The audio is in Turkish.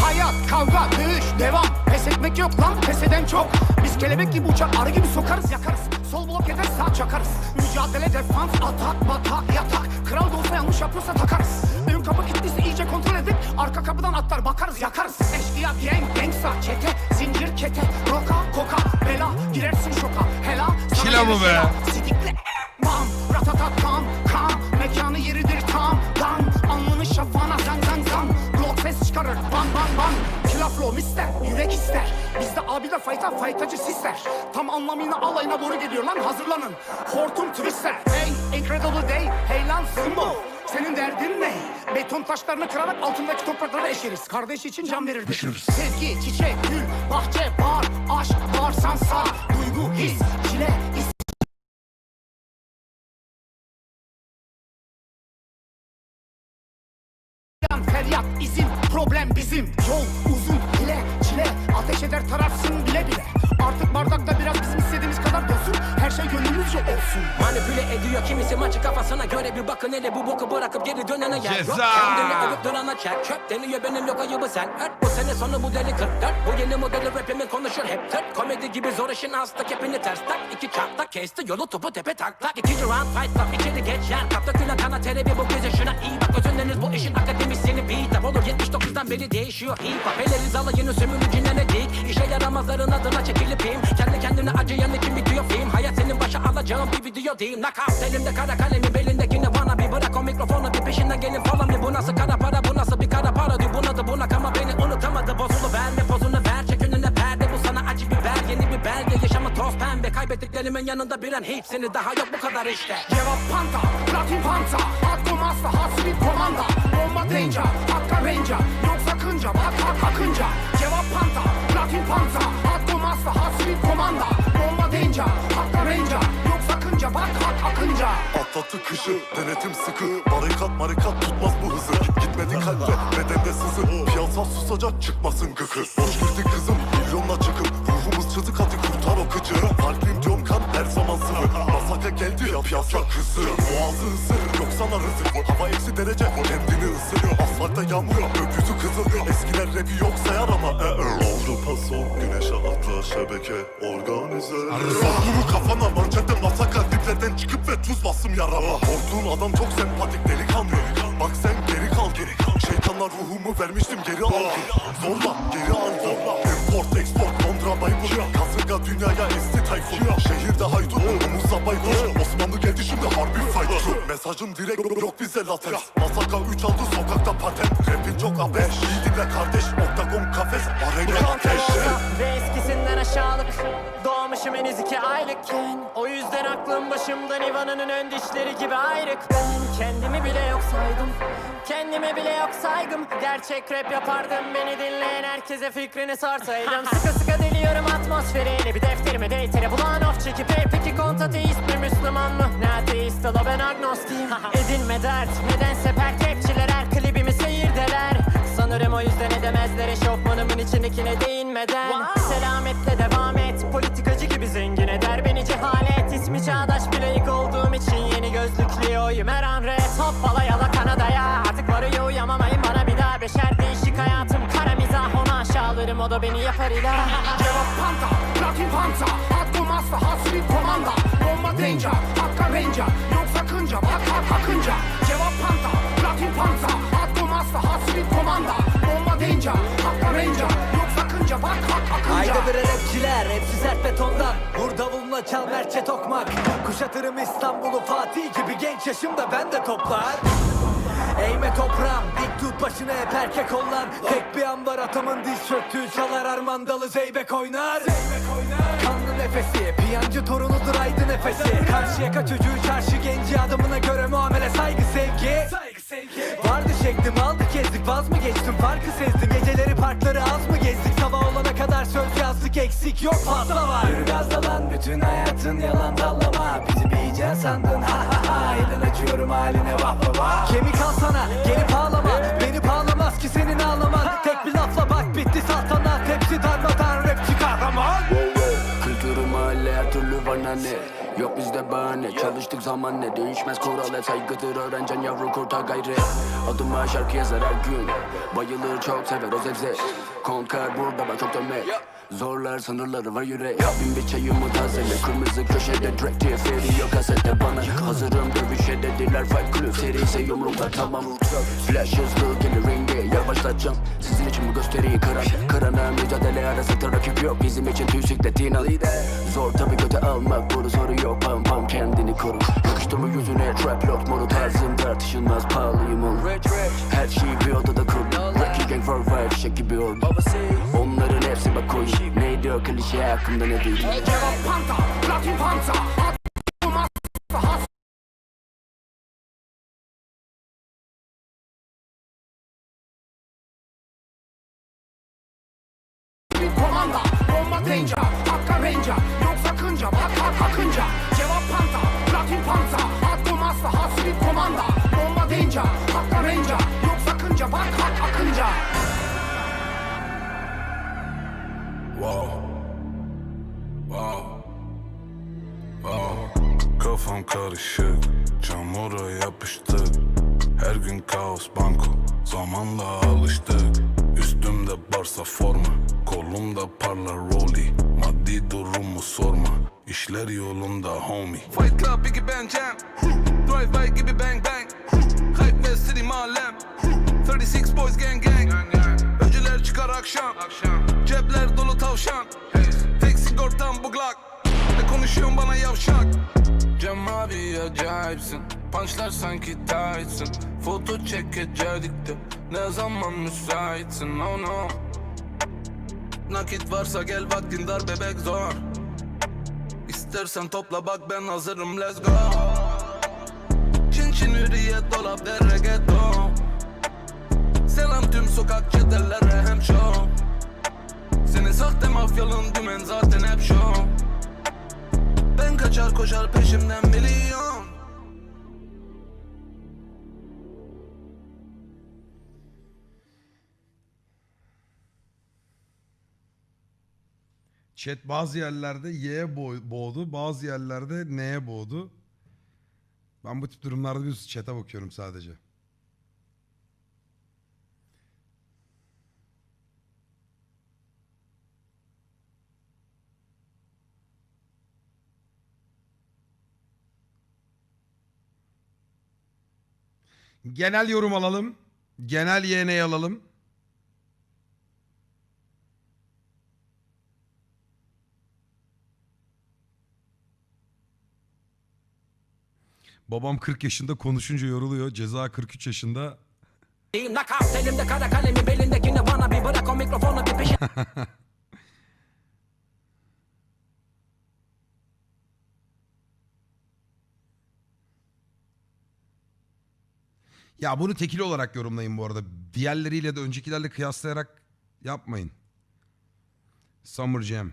Hayat, kavga, dövüş, devam. Pes etmek yok lan, pes eden çok. Biz kelebek gibi uçar, arı gibi sokarız, yakarız. Sol blok eder, sağ çakarız. Mücadele, defans, atak, batak, yatak. Kral da olsa yanlış yapıyorsa takarız. Ön kapı kilitliyse iyice kontrol edip Arka kapıdan atlar, bakarız, yakarız. Eşkıya, gang, gangsta, çete Zincir, kete, roka, koka Bela, girersin şoka, hela Kila bu gelir be. sela. İster. Bizde abi de fayta, faytacı sisler Tam anlamıyla alayına boru geliyor lan hazırlanın. Hortum twister, hey incredible day Hey lan Zımbo, senin derdin ne? Beton taşlarını kırarak altındaki topraklara eşeriz. Kardeş için can verirdik. Sevgi, çiçek, gül, bahçe, bar Aşk, varsan sağ, duygu, his Çile, is Yan feryat izin problem bizim. Yol uzun bile çile. Ateş eder tararsın bile bile. Artık bardakta biraz bizim Her şey gönlümüzce olsun. Manipüle ediyor kimisi maçı kafasına göre bir bakın hele bu boku bırakıp geri dönene yer yok Ceza! Kendini övüp durana çek. Çöp deniyor benim yok ayıbı sen. Ört bu sene sonu bu deli 44 Bu yeni modeli rapimin konuşur hep tırt. Komedi gibi zor işin hasta kepini ters tak. İki çarpta kesti yolu topu tepe tak tak İkinci round fight stop içeri geç yer. Kapta güne kana terebi bu gece şuna iyi bak. Özünleriniz bu işin akademisyeni beat up. Olur 79'dan beri değişiyor hip hop. Eleriz alayını sömürücüne ne dik. İşe yaramazların adına çekilip im Kendi kendine acıyan için bitiyor film Hayat senin başa alacağın bir video değil Knockout elimde kara kalemi belindekini bana bir bırak. O mikrofonu bir peşinden gelin follow me Bu nasıl kara para bu nasıl bir kara para diyor. Buna da buna ama beni unutamadı. Bozulu verme pozunu ver. Çek önüne perde Bu sana acı biber. Yeni bir belge Yaşamı toz pembe. Kaybettiklerimin yanında bir an hepsini daha yok. Bu kadar işte. Cevap panta, platin panta. Komasta, hot speed komanda. Bomba danger, hakka ranger Yok sakınca, bak hak akınca Cevap panta, Atlattı kışı denetim sıkı. Barikat marikat tutmaz bu hızı. Gitmedi kalbe bedende sızı. Piyasa susacak çıkmasın gıkı. Boş girdi geldi ya piyasa kızı Boğazı ısır yok sana rızık Hava eksi derece. Kendini ısır Asfaltta yağmur öpüzü kızıl Eskiler rapi yok sayar ama e -e. Avrupa son güneşe atla şebeke organize. Sokuru kafana manşette masaka Diplerden çıkıp ve tuz bastım yarama Korktuğun adam çok sempatik delikanlı. Bak sen geri kal geri kal. Şeytanlar ruhumu vermiştim geri al. Zorla geri al. Zorla. Import export Londra Bible Kasırga dünyaya esti tayfun. Şehirde haydut omuzla baykuş Mesajım direkt yok bize latex. Masaka 3 aldı sokakta patent. Rapin çok abeş İyi dinle kardeş Oktagon kafes. Arena ateş Ve eskisinden aşağılık. Doğmuşum henüz iki aylıkken O yüzden aklım başımdan Ivan'ın ön dişleri gibi ayrık. Ben kendimi bile yok saydım. Kendime bile yok saygım. Gerçek rap yapardım. Beni dinleyen herkese fikrini sorsaydım. Sıkı sıkı deliyorum atmosferi bir defterime deytere bulan of çekip Peki kontateist mi Müslüman mı? Agnostiyim Edinme dert nedense pert rapçiler her klibimi seyirdeler. Sanırım o yüzden edemezler eşofmanımın içindekine değinmeden. Selametle devam et politikacı gibi zengin eder beni cehalet. İsmi çağdaş bir layık olduğum için yeni gözlüklüyüm her an red. Hoppala yala Kanada'ya. Artık varıyor uyamamayın bana bir daha Beşer. Değişik hayatım kara mizah onu aşağılarım o da beni yapar ilah Cevap panta, platin panta. Hot komasta, speed komanda. Bomba danger, hakka ranger Yok Vur davuluna çal merçe tokmak. Kuşatırım İstanbul'u Fatih gibi genç yaşımda ben de toplar. Eğme toprağım dik tut başını hep erkek kollar. Tek bir an var atamın diz çöktüğü çalar. Armandalı zeybek oynar. Kanlı nefesi piyancı torunudur aydı nefesi. Karşıyaka çocuğu çarşı genci adamına göre muamele. Saygı sevgi. Vardı şeklim aldık gezdik. Vaz mı geçtim? Farkı sezdim. Geceleri parkları az mı gezdik? Sabah olana kadar söz yazdık. Eksik yok fazla var. Gazla lan bütün hayatın yalan dallama Bizi bir sandın. Ha ha ha. Elin açıyorum haline vah vah vah. Kemik al sana gelip ağlama. Beni bağlamaz ki senin ağlaman. Tek bir lafla bak bitti saltanat. Hepsi darmadan rapçi kahraman Kültürü mahalle her türlü var nane Yok bizde bahane Çalıştık zaman ne değişmez kural hep saygıdır. Öğrencen yavru kurtar gayret. Adıma şarkı yazar her gün. Bayılır çok sever o zevzek. Konkar burada bak çok dönmek Zorlar sınırları var yürek Bin bir çayımı tazele. Kırmızı köşede track diye feri yok kasette bana. Hazırım dövüşe dediler fight club Serisi yumruklar tamam Flash hızlı gelir ringe Yavaşlatacağım. Sizin için bu gösteriyi kıran Kırana mücadele arasında rakip yok. Bizim için tüysiklet inal Zor tabi göte almak. Bunu soru yok. Pam pam kendini koru. Yakıştırma yüzüne? Trap lock modu tarzım. Tartışılmaz pahalıyım oğlum. Her şeyi bir odada kur. Rocky gang for five şek gibi oldu Onların klişe hakkında ne duydun Cevap panta, platin panta Komanda, bomba danger, hakka ranger Yok sakınca, bak bak akınca Cevap panta, platin panta Adım asla hasret komanda Bomba danger, hakka ranger Yok sakınca, bak bak akınca. Wow. Kafam karışık, çamura yapıştık Her gün kaos banko, zamanla alıştık Üstümde barsa forma, kolumda parlar rolly. Maddi durumu sorma, işler yolunda homie. Fight Club Biggie Ben Jam Drive by gibi bang bang. Hype ve City mahallem 36 boys gang gang. Öncüler çıkar akşam. Cepler dolu tavşan konuşuyorsun bana yavşak. Cem abi acayipsin. Punchlar sanki tightsın Foto çekecektik de Ne zaman müsaitsin? Oh no. Nakit varsa gel vaktin dar bebek zor. İstersen topla bak ben hazırım let's go. Çin çin hürriyet dolap der reggaeton Selam tüm sokak çetelere hem show Senin sahte mafyalın dümen zaten hep show Ben kaçar koşar peşimden milyon Chat bazı yerlerde Y'ye boğ- boğdu, bazı yerlerde N'ye boğdu. Ben bu tip durumlarda bir chat'e bakıyorum sadece. Genel yorum alalım. Genel YN alalım. Babam 40 yaşında konuşunca yoruluyor. Ceza 43 yaşında. Nakavt elimde kara kalemi belindekini bana bir bırak o mikrofonu bir peşin Ya bunu tekil olarak yorumlayın bu arada. Diğerleriyle de öncekilerle kıyaslayarak yapmayın. Summer Jam.